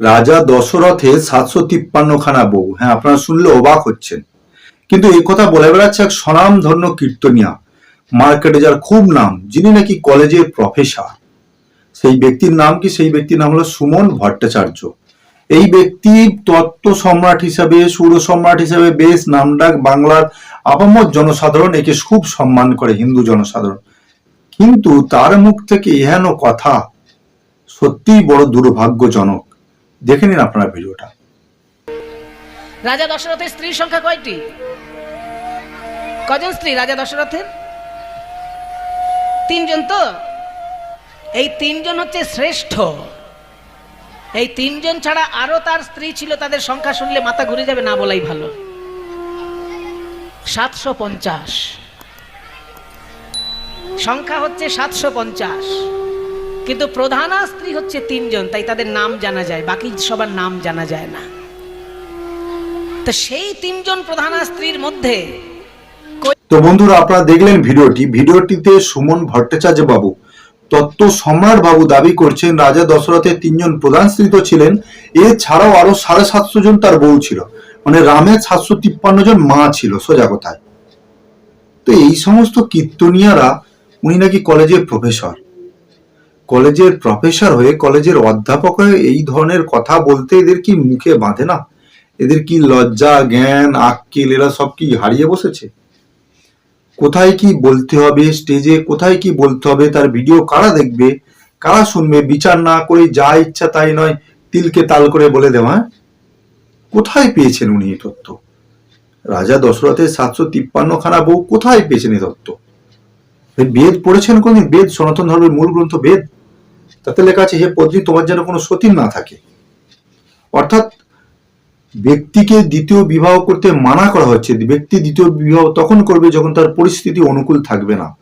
রাজা দশরথের সাতশো তিপ্পান্ন খানা বউ। হ্যাঁ আপনারা শুনলে অবাক হচ্ছেন। কিন্তু এই কথা বলে বেড়াচ্ছে এক স্বনামধন্য কীর্তনিয়া, মার্কেটে যার খুব নাম, যিনি নাকি কলেজের প্রফেসর। সেই ব্যক্তির নাম কি? সেই ব্যক্তির নাম হলো সুমন ভট্টাচার্য। এই ব্যক্তি তত্ত্ব সম্রাট হিসাবে, সুর সম্রাট হিসাবে বেশ নামডাক বাংলার আপামর জনসাধারণ, একে খুব সম্মান করে, হিন্দু জনসাধারণ। কিন্তু তার মুখ থেকে এহেন কথা সত্যিই বড় দুর্ভাগ্যজনক। দেখে নিন আপনারা ভিডিওটা। রাজা দশরথের স্ত্রীর সংখ্যা কয়টি? কজন স্ত্রী রাজা দশরথের? তিনজন তো? এই তিনজন হচ্ছে শ্রেষ্ঠ। এই তিনজন ছাড়া আরও তার স্ত্রী ছিল, তাদের সংখ্যা শুনলে মাথা ঘুরে যাবে, না বলাই ভালো। সাতশো পঞ্চাশ। সংখ্যা হচ্ছে সাতশো পঞ্চাশ। কিন্তু প্রধানা স্ত্রী হচ্ছে তিনজন, তাই তাদের নাম জানা যায়, বাকি সবার নাম জানা যায় না। তো সেই তিনজন প্রধানা স্ত্রীর মধ্যে তো বন্ধুরা, আপনারা দেখলেন ভিডিওটি। ভিডিওটিতে সুমন ভট্টাচার্য বাবু, তত্ত্ব সম্রাট বাবু দাবি করছেন, রাজা দশরথের তিনজন প্রধান স্ত্রী তো ছিলেন, এছাড়াও আরও সাড়ে সাতশো জন তার বউ ছিল। মানে রামের সাতশো তিপ্পান্ন জন মা ছিল, সোজা কথায়। তো এই সমস্ত কীর্তনিয়ারা, উনি নাকি কলেজের প্রফেসর। কলেজের প্রফেসর হয়ে, কলেজের অধ্যাপক হয়ে এই ধরনের কথা বলতে এদের কি মুখে বাঁধে না? এদের কি লজ্জা, জ্ঞান, আক্কেল, এরা সব কি হারিয়ে বসেছে? কোথায় কি বলতে হবে স্টেজে কোথায় কি বলতে হবে? তার ভিডিও কারা দেখবে? কারা শুনবে? বিচার না করে যা ইচ্ছা তাই নয়, তিলকে তাল করে বলে দেওয়া হ্যাঁ? কোথায় পেয়েছেন উনি এই তত্ত্ব রাজা দশরথের সাতশো তিপ্পান্ন খানা বউ কোথায় পেয়েছেন এই তত্ত্ব বেদ পড়েছেন কোনদিন? বেদ, সনাতন ধর্মের মূল গ্রন্থ বেদ? তাতে লেখা আছে, হে পত্নী তোমার যেন কোনো সতীন না থাকে। অর্থাৎ ব্যক্তিকে দ্বিতীয় বিবাহ করতে মানা করা হচ্ছে। ব্যক্তি দ্বিতীয় বিবাহ তখন করবে যখন তার পরিস্থিতি অনুকূল থাকবে না।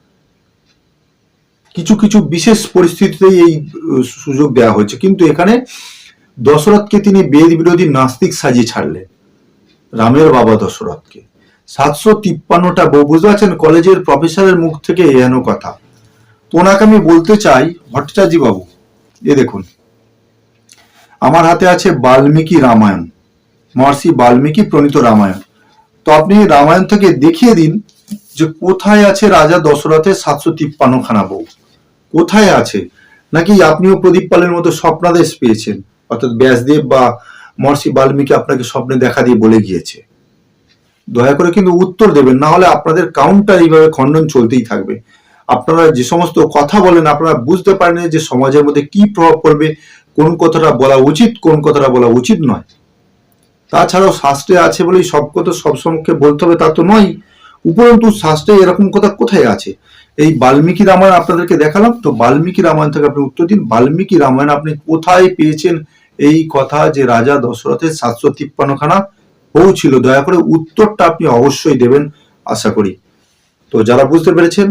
কিছু কিছু বিশেষ পরিস্থিতিতেই এই সুযোগ দেওয়া হয়েছে। কিন্তু এখানে দশরথকে তিনি বেদ বিরোধী নাস্তিক সাজিয়ে ছাড়লেন। রামের বাবা দশরথকে। সাতশো তিপ্পান্নটা বউ, বুঝতে পারছেন? কলেজের প্রফেসরের মুখ থেকে এহেন কথা। তো ওনাকে আমি বলতে চাই ভট্টাচার্য বাবু এ দেখুন। আমার হাতে আছে বাল্মীকি রামায়ণ। মহর্ষি বাল্মীকি প্রণীত রামায়ণ। তো আপনি রামায়ণ থেকে দেখিয়ে দিন যে কোথায় আছে রাজা দশরথের সাতশো তিপ্পান্ন বউ কোথায় আছে? নাকি আপনিও প্রদীপ পালের মতো স্বপ্নাদেশ পেয়েছেন? অর্থাৎ ব্যাসদেব বা মহর্ষি বাল্মীকি আপনাকে স্বপ্নে দেখা দিয়ে বলে গিয়েছে। দয়া করে কিন্তু উত্তর দেবেন, না হলে আপনাদের কাউন্টার এইভাবে খণ্ডন চলতেই থাকবে। আপনারা যে সমস্ত কথা বলেন, আপনারা বুঝতে পারেন যে সমাজের মধ্যে কি প্রভাব পড়বে, কোন কথাটা বলা উচিত, কোন কথাটা বলা উচিত নয়। তাছাড়াও শাস্ত্রে আছে বলেই সব কথা সব সমক্ষে বলতে হবে, তা তো নয়। উপরন্তু শাস্ত্রে এরকম কথা কোথায় আছে? এই বাল্মীকি রামায়ণ আপনাদেরকে দেখালাম, তো বাল্মীকি রামায়ণ থেকে আপনি উত্তর দিন। বাল্মীকি রামায়ণ আপনি কোথায় পেয়েছেন? এই কথা যে রাজা দশরথের সাতশো তিপ্পান্ন খানা বউ ছিল দয়া করে উত্তরটা আপনি অবশ্যই দেবেন, আশা করি। তো যারা বুঝতে পেরেছেন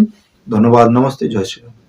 ধন্যবাদ নমস্তে জয় শ্রীরাম।